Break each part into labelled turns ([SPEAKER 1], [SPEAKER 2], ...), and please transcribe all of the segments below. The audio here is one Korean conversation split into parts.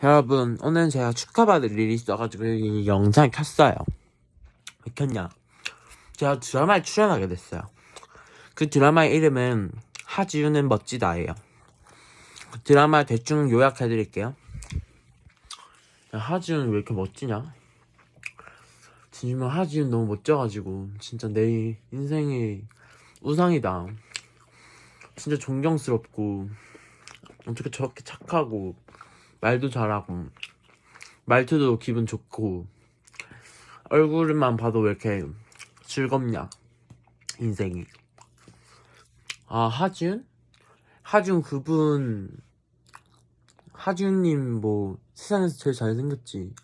[SPEAKER 1] 여러분 오늘 제가 축하받을 일이 있어가지고 이 영상 켰어요. 왜 켰냐? 제가 드라마에 출연하게 됐어요. 그 드라마의 이름은 하지우는 멋지다예요. 그 드라마 대충 요약해드릴게요. 야, 하지우는 왜 이렇게 멋지냐? 진심으로 하지우는 너무 멋져가지고 진짜 내 인생의 우상이다. 진짜 존경스럽고 어떻게 저렇게 착하고 말도 잘하고 말투도 기분 좋고 얼굴만 봐도 왜 이렇게 즐겁냐 인생이. 아 하준? 하준 그분 하준님 뭐 세상에서 제일 잘생겼지.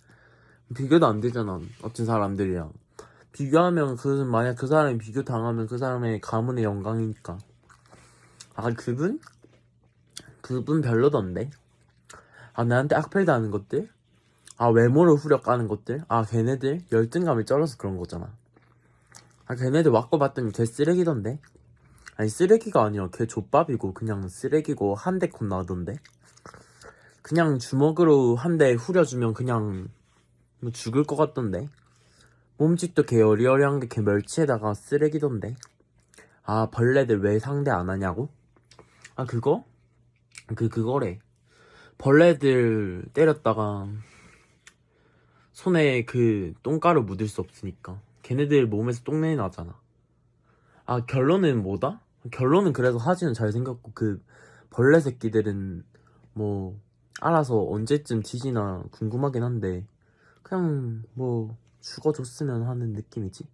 [SPEAKER 1] 비교도 안 되잖아 어떤 사람들이랑. 비교하면 그 만약 그 사람이 비교 당하면 그 사람의 가문의 영광이니까. 아 그분? 그분 별로던데 아 나한테 악플 다는 것들? 아 외모를 후려까는 것들? 아 걔네들 열등감이 쩔어서 그런 거잖아. 아 걔네들 왔고 봤더니 걔 쓰레기던데? 아니 쓰레기가 아니라 걔 족밥이고 그냥 쓰레기고 한대 콘나던데? 그냥 주먹으로 한 대 후려주면 그냥 뭐 죽을 것 같던데? 몸집도 걔 어리어리한 게걔 멸치에다가 쓰레기던데? 아 벌레들 왜 상대 안 하냐고? 아 그거? 그 그거래 벌레들 때렸다가 손에 그 똥가루 묻을 수 없으니까. 걔네들 몸에서 똥냄이 나잖아. 아 결론은 뭐다? 결론은 그래서 하지는 잘생겼고 그 벌레 새끼들은 뭐 알아서 언제쯤 뒤지나 궁금하긴 한데 그냥 뭐 죽어줬으면 하는 느낌이지